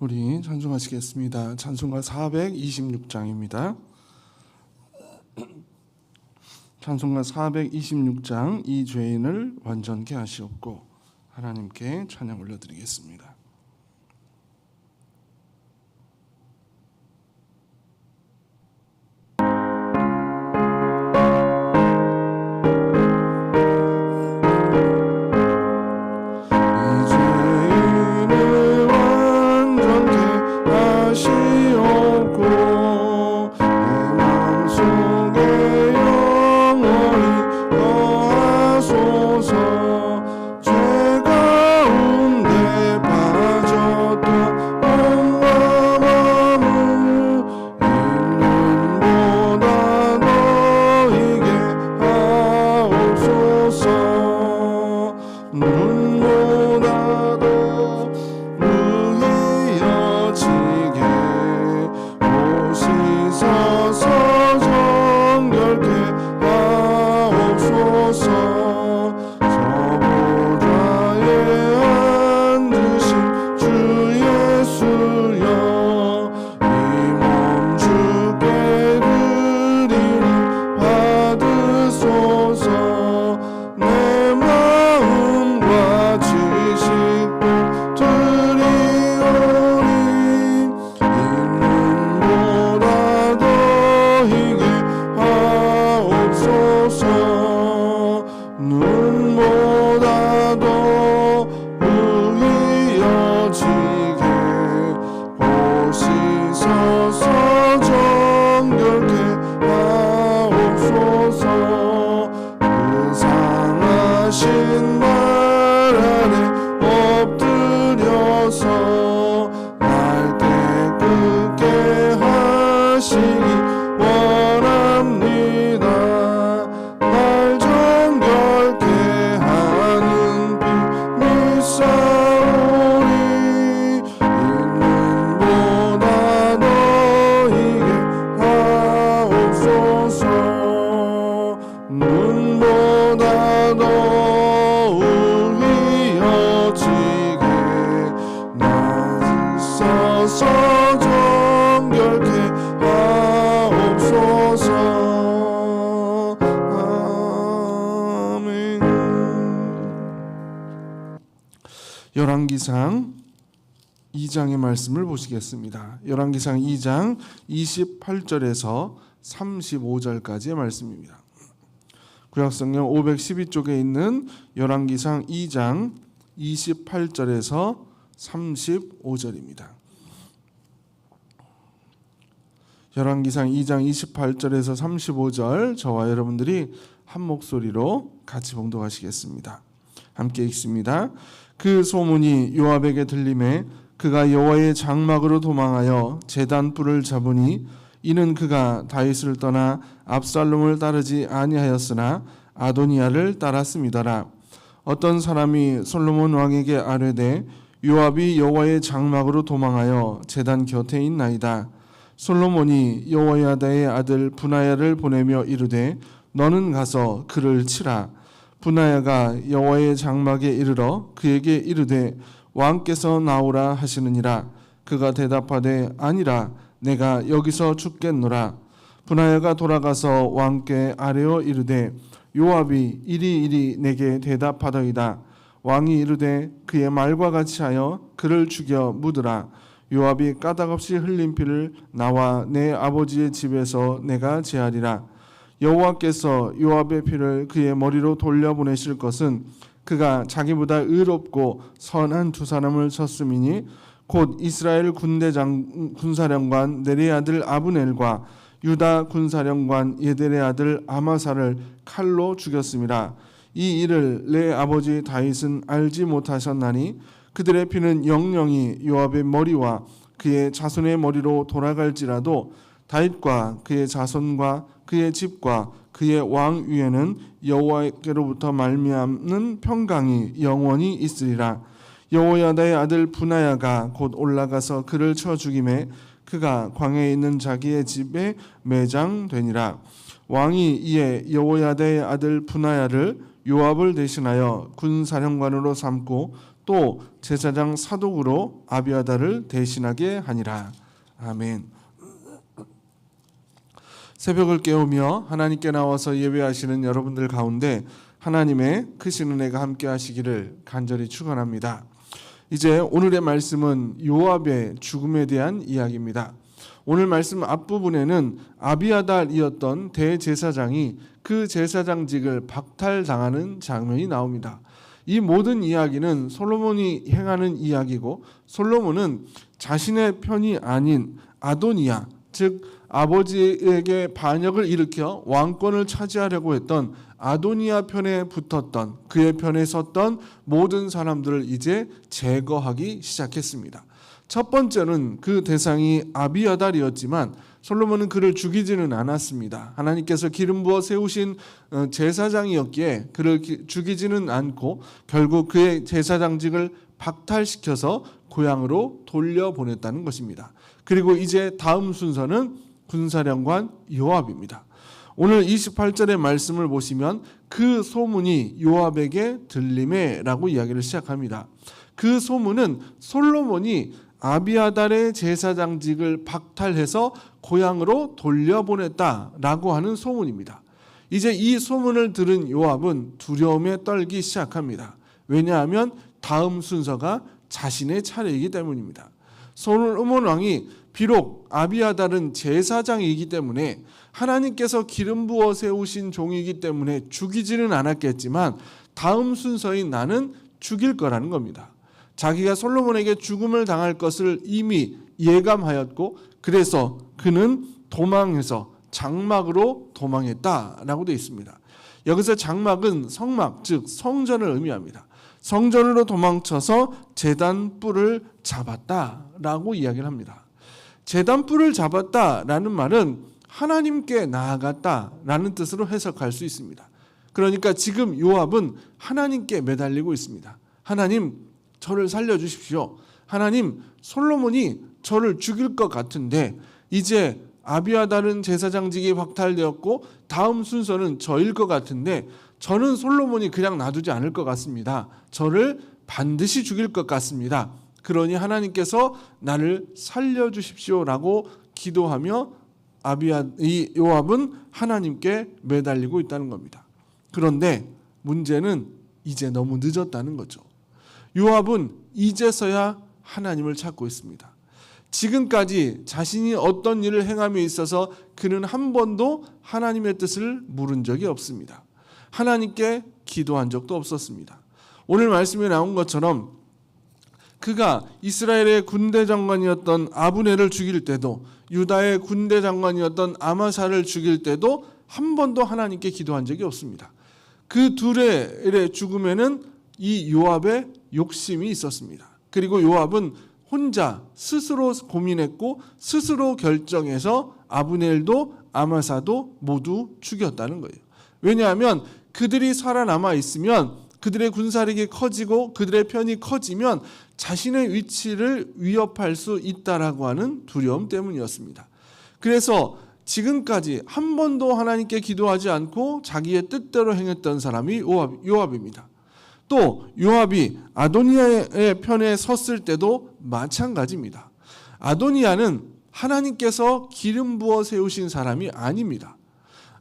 우리 찬송하시겠습니다. 찬송가 426장입니다. 찬송가 426장 이 죄인을 완전케 하시옵고 하나님께 찬양 올려드리겠습니다. 열왕기상 2장의 말씀을 보시겠습니다. 열왕기상 2장 28절에서 35절까지의 말씀입니다. 구약성경 512쪽에 있는 열왕기상 2장 28절에서 35절입니다. 열왕기상 2장 28절에서 35절 저와 여러분들이 한 목소리로 같이 봉독하시겠습니다. 함께 읽습니다. 그 소문이 요압에게 들림에 그가 여호와의 장막으로 도망하여 제단 뿔을 잡으니 이는 그가 다윗을 떠나 압살롬을 따르지 아니하였으나 아도니아를 따랐음이더라. 어떤 사람이 솔로몬 왕에게 아뢰되 요압이 여호와의 장막으로 도망하여 제단 곁에 있나이다. 솔로몬이 여호야다의 아들 분하야를 보내며 이르되 너는 가서 그를 치라. 분하야가 여호와의 장막에 이르러 그에게 이르되 왕께서 나오라 하시느니라. 그가 대답하되 아니라 내가 여기서 죽겠노라. 분하야가 돌아가서 왕께 아뢰어 이르되 요압이 이리 이리 내게 대답하더이다. 왕이 이르되 그의 말과 같이 하여 그를 죽여 묻으라. 요압이 까닭없이 흘린 피를 나와 내 아버지의 집에서 내가 제하리라. 여호와께서 요압의 피를 그의 머리로 돌려보내실 것은 그가 자기보다 의롭고 선한 두 사람을 쳤음이니 곧 이스라엘 군대장 군사령관 네리의 아들 아브넬과 유다 군사령관 예델의 아들 아마사를 칼로 죽였습니다. 이 일을 내 아버지 다윗은 알지 못하셨나니 그들의 피는 영영이 요압의 머리와 그의 자손의 머리로 돌아갈지라도 다윗과 그의 자손과 그의 집과 그의 왕 위에는 여호와께로부터 말미암는 평강이 영원히 있으리라. 여호야다의 아들 분하야가 곧 올라가서 그를 쳐 죽임에 그가 광야에 있는 자기의 집에 매장되니라. 왕이 이에 여호야다의 아들 분하야를 요압을 대신하여 군사령관으로 삼고 또 제사장 사독으로 아비아다를 대신하게 하니라. 아멘. 새벽을 깨우며 하나님께 나와서 예배하시는 여러분들 가운데 하나님의 크신 은혜가 함께 하시기를 간절히 축원합니다. 이제 오늘의 말씀은 요압의 죽음에 대한 이야기입니다. 오늘 말씀 앞부분에는 아비아달이었던 대제사장이 그 제사장직을 박탈당하는 장면이 나옵니다. 이 모든 이야기는 솔로몬이 행하는 이야기고 솔로몬은 자신의 편이 아닌 아도니아 즉 아버지에게 반역을 일으켜 왕권을 차지하려고 했던 아도니아 편에 붙었던 그의 편에 섰던 모든 사람들을 이제 제거하기 시작했습니다. 첫 번째는 그 대상이 아비아달이었지만 솔로몬은 그를 죽이지는 않았습니다. 하나님께서 기름 부어 세우신 어, 제사장이었기에 그를 죽이지는 않고 결국 그의 제사장직을 박탈시켜서 고향으로 돌려보냈다는 것입니다. 그리고 이제 다음 순서는 군사령관 요압입니다. 오늘 28절의 말씀을 보시면 그 소문이 요압에게 들림에라고 이야기를 시작합니다. 그 소문은 솔로몬이 아비아달의 제사장직을 박탈해서 고향으로 돌려보냈다라고 하는 소문입니다. 이제 이 소문을 들은 요압은 두려움에 떨기 시작합니다. 왜냐하면 다음 순서가 자신의 차례이기 때문입니다. 솔로몬 왕이 비록 아비아달은 제사장이기 때문에 하나님께서 기름 부어 세우신 종이기 때문에 죽이지는 않았겠지만 다음 순서인 나는 죽일 거라는 겁니다. 자기가 솔로몬에게 죽음을 당할 것을 이미 예감하였고 그래서 그는 도망해서 장막으로 도망했다라고 되어 있습니다. 여기서 장막은 성막 즉 성전을 의미합니다. 성전으로 도망쳐서 제단 뿔을 잡았다라고 이야기를 합니다. 제단 뿔을 잡았다라는 말은 하나님께 나아갔다라는 뜻으로 해석할 수 있습니다. 그러니까 지금 요압은 하나님께 매달리고 있습니다. 하나님 저를 살려 주십시오. 하나님 솔로몬이 저를 죽일 것 같은데 이제 아비아달은 제사장직이 박탈되었고 다음 순서는 저일 것 같은데 저는 솔로몬이 그냥 놔두지 않을 것 같습니다. 저를 반드시 죽일 것 같습니다. 그러니 하나님께서 나를 살려 주십시오라고 기도하며 아비아 이 요압은 하나님께 매달리고 있다는 겁니다. 그런데 문제는 이제 너무 늦었다는 거죠. 요압은 이제서야 하나님을 찾고 있습니다. 지금까지 자신이 어떤 일을 행함에 있어서 그는 한 번도 하나님의 뜻을 물은 적이 없습니다. 하나님께 기도한 적도 없었습니다. 오늘 말씀에 나온 것처럼 그가 이스라엘의 군대 장관이었던 아브네를 죽일 때도 유다의 군대 장관이었던 아마사를 죽일 때도 한 번도 하나님께 기도한 적이 없습니다. 그 둘의 죽음에는 이 요압의 욕심이 있었습니다. 그리고 요압은 혼자 스스로 고민했고 스스로 결정해서 아브넬도 아마사도 모두 죽였다는 거예요. 왜냐하면 그들이 살아남아 있으면 그들의 군사력이 커지고 그들의 편이 커지면 자신의 위치를 위협할 수 있다라고 하는 두려움 때문이었습니다. 그래서 지금까지 한 번도 하나님께 기도하지 않고 자기의 뜻대로 행했던 사람이 요압, 요압입니다. 또 요압이 아도니아의 편에 섰을 때도 마찬가지입니다. 아도니아는 하나님께서 기름 부어 세우신 사람이 아닙니다.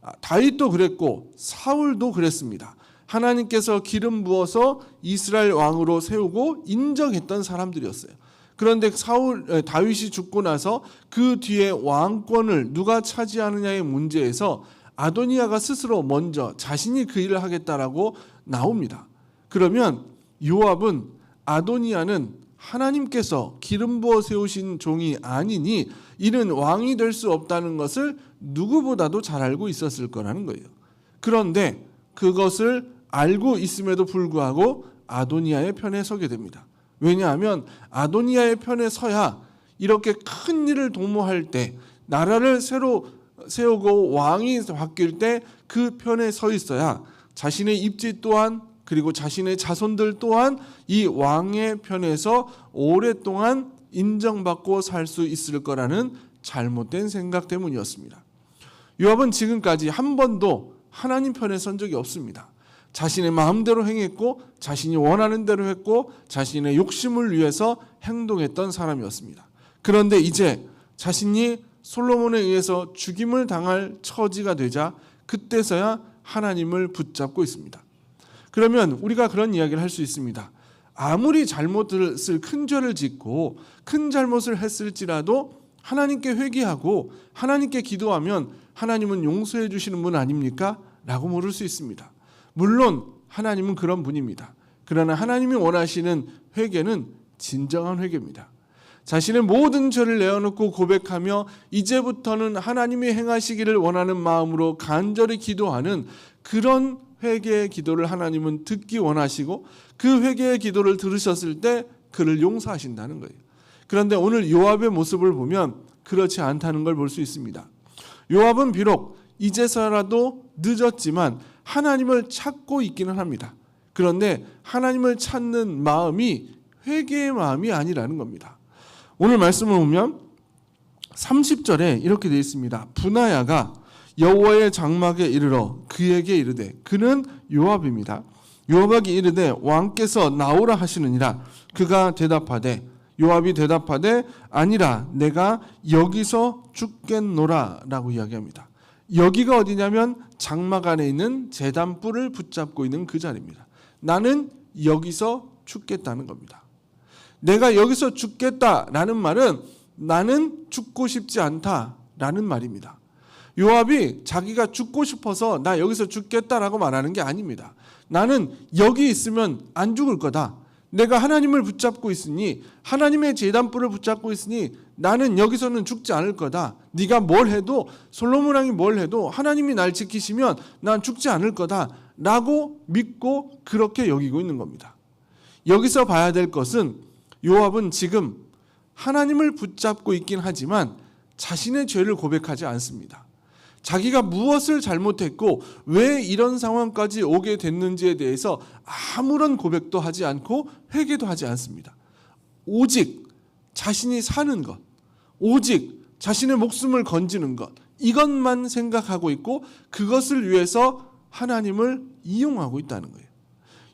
아, 다윗도 그랬고 사울도 그랬습니다. 하나님께서 기름 부어서 이스라엘 왕으로 세우고 인정했던 사람들이었어요. 그런데 사울 다윗이 죽고 나서 그 뒤에 왕권을 누가 차지하느냐의 문제에서 아도니아가 스스로 먼저 자신이 그 일을 하겠다라고 나옵니다. 그러면 요압은 아도니아는 하나님께서 기름 부어 세우신 종이 아니니 이는 왕이 될 수 없다는 것을 누구보다도 잘 알고 있었을 거라는 거예요. 그런데 그것을 알고 있음에도 불구하고 아도니아의 편에 서게 됩니다. 왜냐하면 아도니아의 편에 서야 이렇게 큰 일을 도모할 때 나라를 새로 세우고 왕이 바뀔 때 그 편에 서 있어야 자신의 입지 또한 그리고 자신의 자손들 또한 이 왕의 편에서 오랫동안 인정받고 살 수 있을 거라는 잘못된 생각 때문이었습니다. 요압은 지금까지 한 번도 하나님 편에 선 적이 없습니다. 자신의 마음대로 행했고 자신이 원하는 대로 했고 자신의 욕심을 위해서 행동했던 사람이었습니다. 그런데 이제 자신이 솔로몬에 의해서 죽임을 당할 처지가 되자 그때서야 하나님을 붙잡고 있습니다. 그러면 우리가 그런 이야기를 할 수 있습니다. 아무리 잘못을 큰 죄를 짓고 큰 잘못을 했을지라도 하나님께 회개하고 하나님께 기도하면 하나님은 용서해 주시는 분 아닙니까? 라고 물을 수 있습니다. 물론 하나님은 그런 분입니다. 그러나 하나님이 원하시는 회개는 진정한 회개입니다. 자신의 모든 죄를 내어놓고 고백하며 이제부터는 하나님이 행하시기를 원하는 마음으로 간절히 기도하는 그런 회개의 기도를 하나님은 듣기 원하시고 그 회개의 기도를 들으셨을 때 그를 용서하신다는 거예요. 그런데 오늘 요압의 모습을 보면 그렇지 않다는 걸 볼 수 있습니다. 요압은 비록 이제서라도 늦었지만 하나님을 찾고 있기는 합니다. 그런데 하나님을 찾는 마음이 회개의 마음이 아니라는 겁니다. 오늘 말씀을 보면 30절에 이렇게 되어 있습니다. 분하야가 여호와의 장막에 이르러 그에게 이르되 그는 요압입니다. 요압에게 이르되 왕께서 나오라 하시느니라 그가 대답하되 요압이 대답하되 아니라 내가 여기서 죽겠노라라고 이야기합니다. 여기가 어디냐면 장막 안에 있는 제단불을 붙잡고 있는 그 자리입니다. 나는 여기서 죽겠다는 겁니다. 내가 여기서 죽겠다라는 말은 나는 죽고 싶지 않다라는 말입니다. 요압이 자기가 죽고 싶어서 나 여기서 죽겠다라고 말하는 게 아닙니다. 나는 여기 있으면 안 죽을 거다. 내가 하나님을 붙잡고 있으니 하나님의 제단불을 붙잡고 있으니 나는 여기서는 죽지 않을 거다. 네가 뭘 해도 솔로몬 왕이 뭘 해도 하나님이 날 지키시면 난 죽지 않을 거다라고 믿고 그렇게 여기고 있는 겁니다. 여기서 봐야 될 것은 요압은 지금 하나님을 붙잡고 있긴 하지만 자신의 죄를 고백하지 않습니다. 자기가 무엇을 잘못했고 왜 이런 상황까지 오게 됐는지에 대해서 아무런 고백도 하지 않고 회개도 하지 않습니다. 오직 자신이 사는 것, 오직 자신의 목숨을 건지는 것, 이것만 생각하고 있고 그것을 위해서 하나님을 이용하고 있다는 거예요.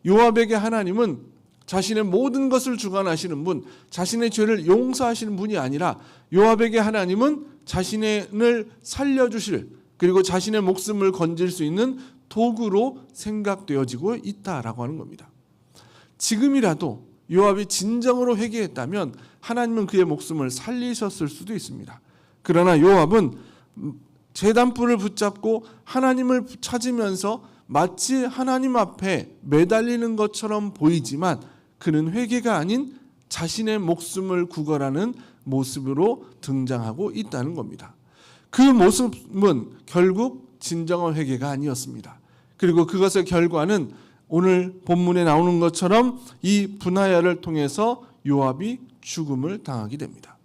요압에게 하나님은 자신의 모든 것을 주관하시는 분, 자신의 죄를 용서하시는 분이 아니라 요압에게 하나님은 자신을 살려주실 그리고 자신의 목숨을 건질 수 있는 도구로 생각되어지고 있다라고 하는 겁니다. 지금이라도 요압이 진정으로 회개했다면 하나님은 그의 목숨을 살리셨을 수도 있습니다. 그러나 요압은 재단불을 붙잡고 하나님을 찾으면서 마치 하나님 앞에 매달리는 것처럼 보이지만 그는 회개가 아닌 자신의 목숨을 구걸하는 모습으로 등장하고 있다는 겁니다. 그 모습은 결국 진정한 회개가 아니었습니다. 그리고 그것의 결과는 오늘 본문에 나오는 것처럼 이 분하야를 통해서 요압이 죽음을 당하게 됩니다.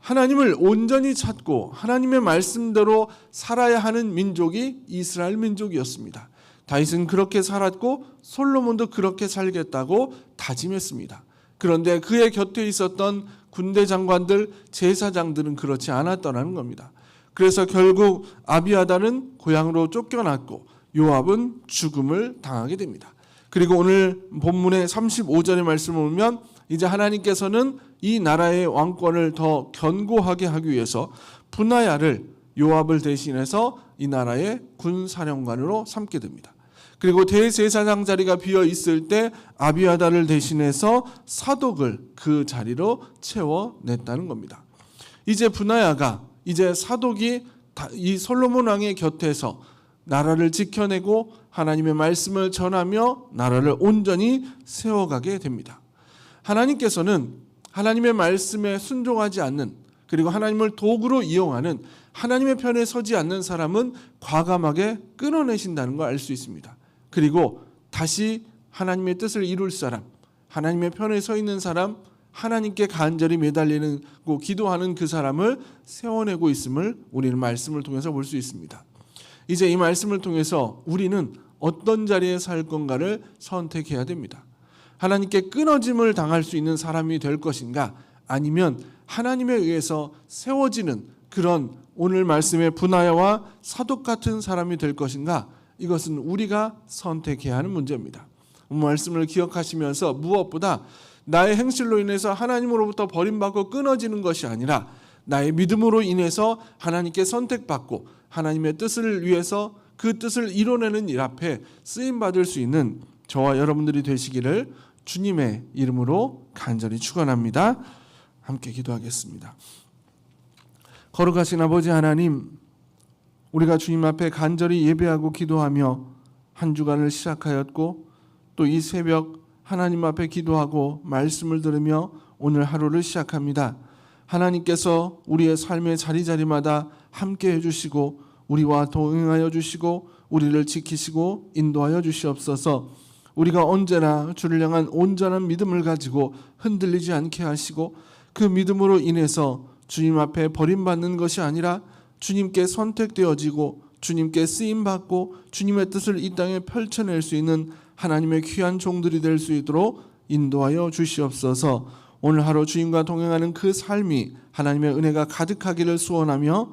하나님을 온전히 찾고 하나님의 말씀대로 살아야 하는 민족이 이스라엘 민족이었습니다. 다윗은 그렇게 살았고 솔로몬도 그렇게 살겠다고 다짐했습니다. 그런데 그의 곁에 있었던 군대 장관들, 제사장들은 그렇지 않았더라는 겁니다. 그래서 결국 아비아다는 고향으로 쫓겨났고 요압은 죽음을 당하게 됩니다. 그리고 오늘 본문의 35절의 말씀을 보면 이제 하나님께서는 이 나라의 왕권을 더 견고하게 하기 위해서 분하야를 요압을 대신해서 이 나라의 군사령관으로 삼게 됩니다. 그리고 대제사장 자리가 비어 있을 때 아비아다를 대신해서 사독을 그 자리로 채워냈다는 겁니다. 이제 분하야가 이제 사독이 이 솔로몬 왕의 곁에서 나라를 지켜내고 하나님의 말씀을 전하며 나라를 온전히 세워가게 됩니다. 하나님께서는 하나님의 말씀에 순종하지 않는 그리고 하나님을 도구로 이용하는 하나님의 편에 서지 않는 사람은 과감하게 끊어내신다는 걸 알 수 있습니다. 그리고 다시 하나님의 뜻을 이룰 사람, 하나님의 편에 서 있는 사람, 하나님께 간절히 매달리는 고 기도하는 그 사람을 세워내고 있음을 우리는 말씀을 통해서 볼 수 있습니다. 이제 이 말씀을 통해서 우리는 어떤 자리에 살 건가를 선택해야 됩니다. 하나님께 끊어짐을 당할 수 있는 사람이 될 것인가 아니면 하나님에 의해서 세워지는 그런 오늘 말씀의 분하야와 사독 같은 사람이 될 것인가? 이것은 우리가 선택해야 하는 문제입니다. 말씀을 기억하시면서 무엇보다 나의 행실로 인해서 하나님으로부터 버림받고 끊어지는 것이 아니라 나의 믿음으로 인해서 하나님께 선택받고 하나님의 뜻을 위해서 그 뜻을 이뤄내는 일 앞에 쓰임 받을 수 있는 저와 여러분들이 되시기를 주님의 이름으로 간절히 축원합니다. 함께 기도하겠습니다. 거룩하신 아버지 하나님, 우리가 주님 앞에 간절히 예배하고 기도하며 한 주간을 시작하였고 또 이 새벽 하나님 앞에 기도하고 말씀을 들으며 오늘 하루를 시작합니다. 하나님께서 우리의 삶의 자리자리마다 함께 해주시고 우리와 동행하여 주시고 우리를 지키시고 인도하여 주시옵소서. 우리가 언제나 주를 향한 온전한 믿음을 가지고 흔들리지 않게 하시고 그 믿음으로 인해서 주님 앞에 버림받는 것이 아니라 주님께 선택되어지고 주님께 쓰임 받고 주님의 뜻을 이 땅에 펼쳐낼 수 있는 하나님의 귀한 종들이 될 수 있도록 인도하여 주시옵소서. 오늘 하루 주님과 동행하는 그 삶이 하나님의 은혜가 가득하기를 소원하며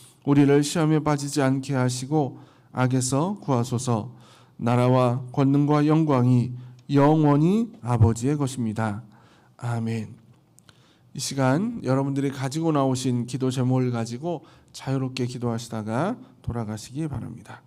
우리를 시험에 빠지지 않게 하시고 악에서 구하소서. 나라와 권능과 영광이 영원히 아버지의 것입니다. 아멘. 이 시간 여러분들이 가지고 나오신 기도 제목을 가지고 자유롭게 기도하시다가 돌아가시기 바랍니다.